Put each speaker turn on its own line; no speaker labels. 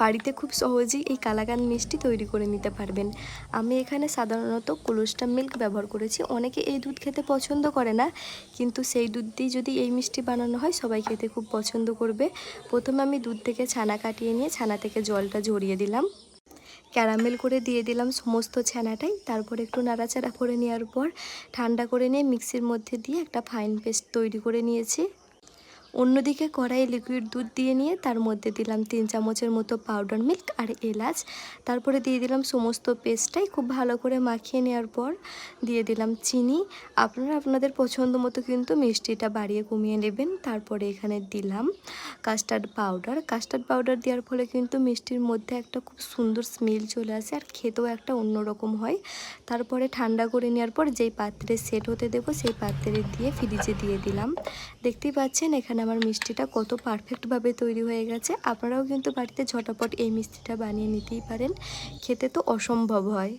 বাড়িতে খুব সহজেই এই কালাকান মিষ্টি তৈরি করে নিতে পারবেন। আমি এখানে সাধারণত কোলোস্টা মিল্ক ব্যবহার করেছি। অনেকে এই দুধ খেতে পছন্দ করে না, কিন্তু সেই দুধ দিয়ে যদি এই মিষ্টি বানানো হয়, সবাই খেতে খুব পছন্দ করবে। প্রথমে আমি দুধ থেকে ছানা কাটিয়ে নিয়ে ছানা থেকে জলটা ঝরিয়ে দিলাম। ক্যারামেল করে দিয়ে দিলাম সমস্ত ছানাটাই। তারপর একটু নাড়াচাড়া করে নেওয়ার পর ঠান্ডা করে নিয়ে মিক্সির মধ্যে দিয়ে একটা ফাইন পেস্ট তৈরি করে নিয়েছি। অন্যদিকে কড়াইয়ে লিকুইড দুধ দিয়ে নিয়ে তার মধ্যে দিলাম তিন চামচের মতো পাউডার মিল্ক আর এলাচ। তারপরে দিয়ে দিলাম সমস্ত পেস্টটাই খুব ভালো করে মাখিয়ে নেওয়ার পর দিয়ে দিলাম চিনি। আপনারা আপনাদের পছন্দ মতো কিন্তু মিষ্টিটা বাড়িয়ে কমিয়ে নেবেন। তারপরে এখানে দিলাম কাস্টার্ড পাউডার কাস্টার্ড পাউডার দেওয়ার ফলে কিন্তু মিষ্টির মধ্যে একটা খুব সুন্দর স্মেল চলে আসে আর খেতেও একটা অন্যরকম হয়। তারপরে ঠান্ডা করে নেওয়ার পর যেই পাত্রে সেট হতে দেবো সেই পাত্রে দিয়ে ফ্রিজে দিয়ে দিলাম। দেখতেই পাচ্ছেন এখানে আমার মিষ্টিটা কত পারফেক্টভাবে তৈরি হয়ে গেছে। আপনারাও কিন্তু বাড়িতে ঝটাপট এই মিষ্টিটা বানিয়ে নিতেই পারেন। খেতে তো অসম্ভব হয়।